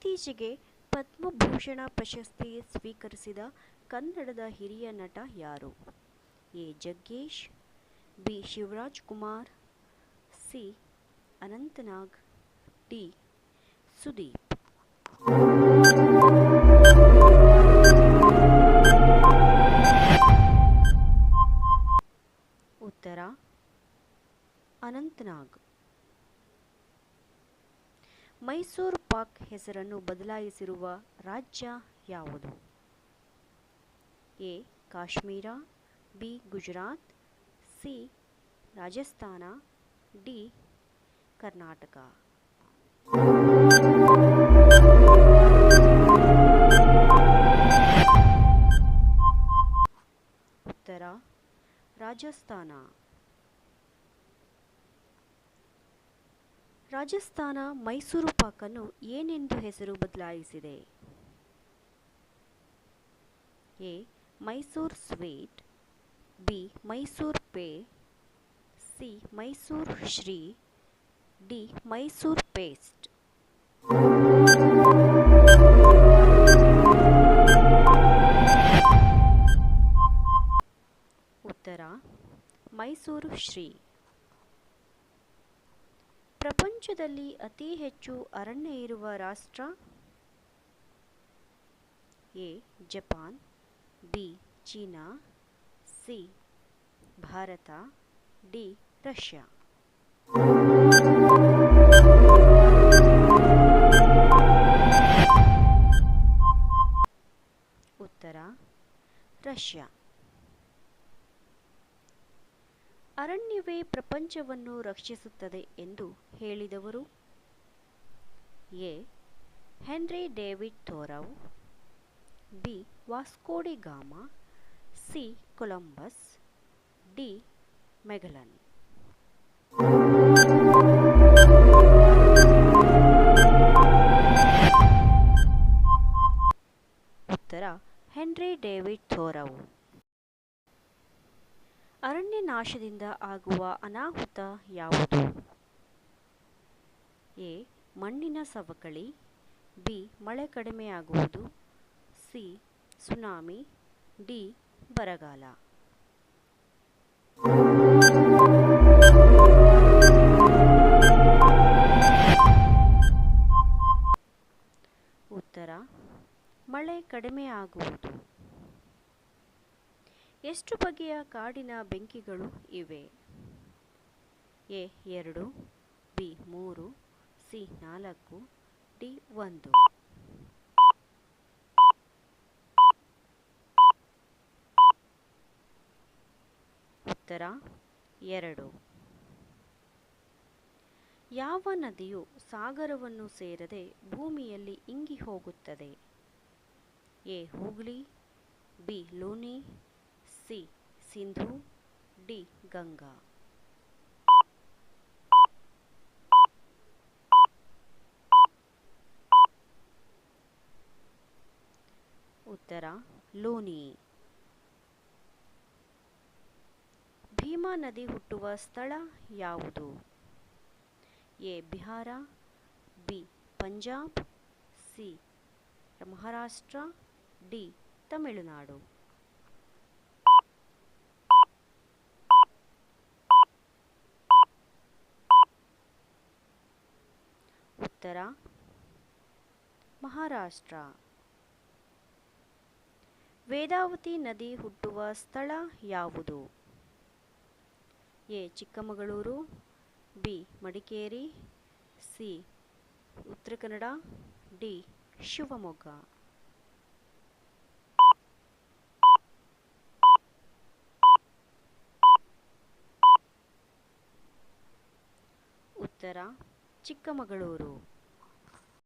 ಇತ್ತೀಚೆಗೆ ಪದ್ಮಭೂಷಣ ಪ್ರಶಸ್ತಿ ಸ್ವೀಕರಿಸಿದ ಕನ್ನಡದ ಹಿರಿಯ ನಟ ಯಾರು? A. Jaggesh, B. Shivaraj Kumar C. Ananthnag, D. Sudeep. ಉತ್ತರ, ಅನಂತನಾಗ್. ಮೈಸೂರು ಪಾಕ್ ಹೆಸರನ್ನು ಬದಲಾಯಿಸಿರುವ ರಾಜ್ಯ ಯಾವುದು? A. Kashmir, B. Gujarat, C. Rajasthan, D. Karnataka. ಉತ್ತರ ರಾಜಸ್ಥಾನ. ರಾಜಸ್ಥಾನ ಮೈಸೂರು ಪಾಕನ್ನು ಏನೆಂದು ಹೆಸರು ಬದಲಾಯಿಸಿದೆ? A. Mysore sweet, B. Mysore pay, C. Mysore Shree, D. Mysore paste. ಉತ್ತರ, ಮೈಸೂರು ಶ್ರೀ. ಪ್ರಪಂಚದಲ್ಲಿ ಅತಿ ಹೆಚ್ಚು ಅರಣ್ಯ ಇರುವ ರಾಷ್ಟ್ರ A, Japan, B, China, C, Bharat, D, Russia. ಉತ್ತರ, ರಷ್ಯಾ. ಅರಣ್ಯವೇ ಪ್ರಪಂಚವನ್ನು ರಕ್ಷಿಸುತ್ತದೆ ಎಂದು ಹೇಳಿದವರು A. Henry David Thoreau B. Vasco da Gama, C. Columbus, D. Magellan. ನಾಶದಿಂದ ಆಗುವ ಅನಾಹುತ ಯಾವುದು? ಎ. ಮಣ್ಣಿನ ಸವಕಳಿ. ಬಿ. ಮಳೆ ಕಡಿಮೆಯಾಗುವುದು ಸಿ. ಸುನಾಮಿ. ಡಿ. ಬರಗಾಲ. ಉತ್ತರ. ಮಳೆ ಕಡಿಮೆಯಾಗುವುದು ಎಷ್ಟು ಬಗೆಯ ಕಾಡಿನ ಬೆಂಕಿಗಳು ಇವೆ? ಎ ಎರಡು, ಬಿ ಮೂರು, ಸಿ ನಾಲ್ಕು, ಡಿ ಒಂದು. ಉತ್ತರ, ಎರಡು. ಯಾವ ನದಿಯು ಸಾಗರವನ್ನು ಸೇರದೆ ಭೂಮಿಯಲ್ಲಿ ಇಂಗಿ ಹೋಗುತ್ತದೆ? A Hooghly B, Luni C Sindhu D Ganga ಉತ್ತರ ಲೂನಿ ಭೀಮಾ ನದಿ ಹುಟ್ಟುವ ಸ್ಥಳ ಯಾವುದು? A. Bihar, B. Punjab, C. Maharashtra, D. Tamil Nadu. ಉತ್ತರ, ಮಹಾರಾಷ್ಟ್ರ. ವೇದಾವತಿ ನದಿ ಹುಟ್ಟುವ ಸ್ಥಳ ಯಾವುದು? A, Chikmagalur, B, Madikeri, C, Uttara Kannada, D, Shivamogga. ಉತ್ತರ ಚಿಕ್ಕಮಗಳೂರು